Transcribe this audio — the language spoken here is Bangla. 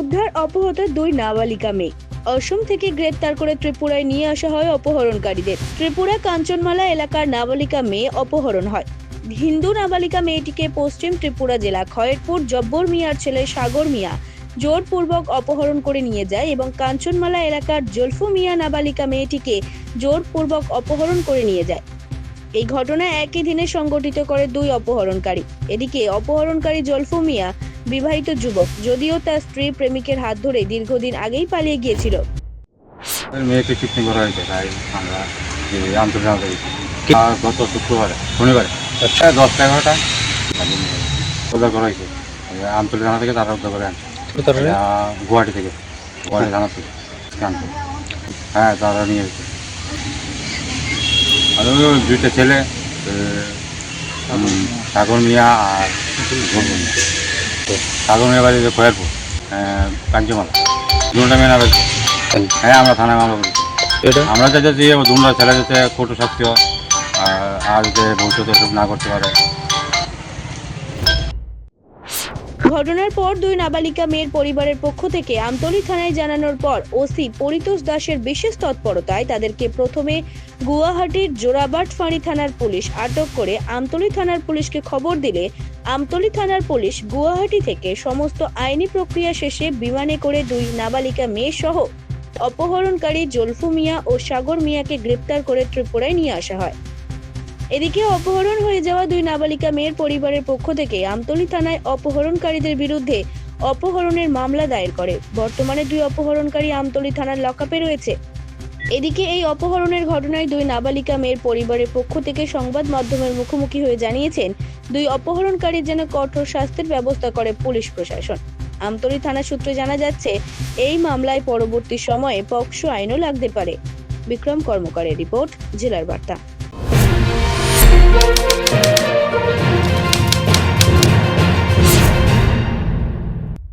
উদ্ধার অপহৃত দুই নাবালিকা মেয়ে। অসম থেকে গ্রেপ্তার করে ত্রিপুরায় নিয়ে আসা হয় অপহরণকারীদের। ত্রিপুরা কাঞ্চনমালা এলাকার নাবালিকা মেয়ে অপহরণ হয়। হিন্দু নাবালিকা মেয়েটিকে পশ্চিম ত্রিপুরা জেলা খয়েরপুর জব্বর মিয়ার ছেলে সাগর মিয়া জোরপূর্বক অপহরণ করে নিয়ে যায় এবং কাঞ্চনমালা এলাকার জলফু মিয়া নাবালিকা মেয়েটিকে জোরপূর্বক অপহরণ করে নিয়ে যায়। এই ঘটনা একই দিনে সংগঠিত করে দুই অপহরণকারী। এদিকে অপহরণকারী জলফু মিয়া বিবাহিত যুবক যদিও তার স্ত্রী প্রেমিকের হাত ধরে দীর্ঘদিন আগেই পালিয়ে গিয়েছিল। মেয়েকে কিডনি করা হয়েছে তাই আমরা আন্তর্জাতিক গত শুক্রবারে শনিবারে আচ্ছা দশটা এগারোটা উদ্ধার করা হয়েছে। থানা থেকে তারা উদ্ধার করে আনছে। গুয়াহাটি থেকে গুয়াহাটি থানা থেকে। হ্যাঁ তারা নিয়ে এসেছে। আর দুইটা ছেলে সাগর মিয়া আর সাগর মিয়া বাড়ি যে খয়েরপুর কাঞ্চমালা দুটা মেয়ে হ্যাঁ আমরা থানায় মামলা করেছি। এটা? আমরা চাইছি যে দুমরা ছেলে যাতে কঠোর শাস্তি হয় আর আর যে ভবিষ্যতে এসব না করতে পারে ঘটনার পর দুই নাবালিকা মেয়ের পরিবারের পক্ষ থেকে আমতলী থানায় জানানোর পর ওসি পরিতোষ দাসের বিশেষ তৎপরতায় তাদেরকে প্রথমে গুয়াহাটির জোরাবাট ফাঁড়ি থানার পুলিশ আটক করে আমতলী থানার পুলিশকে খবর দিলে আমতলী থানার পুলিশ গুয়াহাটি থেকে সমস্ত আইনি প্রক্রিয়া শেষে বিমানে করে দুই নাবালিকা মেয়ে সহ অপহরণকারী জলফু মিয়া ও সাগর মিয়াকে গ্রেপ্তার করে ত্রিপুরায় নিয়ে আসা হয়। এদিকে অপহরণ হয়ে যাওয়া দুই নাবালিকা মেয়ের পরিবারের পক্ষ থেকে আমতলী থানায় অপহরণকারীদের বিরুদ্ধে অপহরণের মামলা দায়ের করে। বর্তমানে দুই অপহরণকারী আমতলী থানার লকআপে রয়েছে। এদিকে এই অপহরণের ঘটনায় দুই নাবালিকা মেয়ের পরিবারের পক্ষ থেকে সংবাদ মাধ্যমের মুখোমুখি হয়ে জানিয়েছেন, দুই অপহরণকারীর যেন কঠোর শাস্তির ব্যবস্থা করে পুলিশ প্রশাসন। আমতলী থানা সূত্রে জানা যাচ্ছে, এই মামলায় পরবর্তী সময়ে পক্সো আইনও লাগতে পারে। বিক্রম কর্মকারের রিপোর্ট, জেলার বার্তা। Thank you.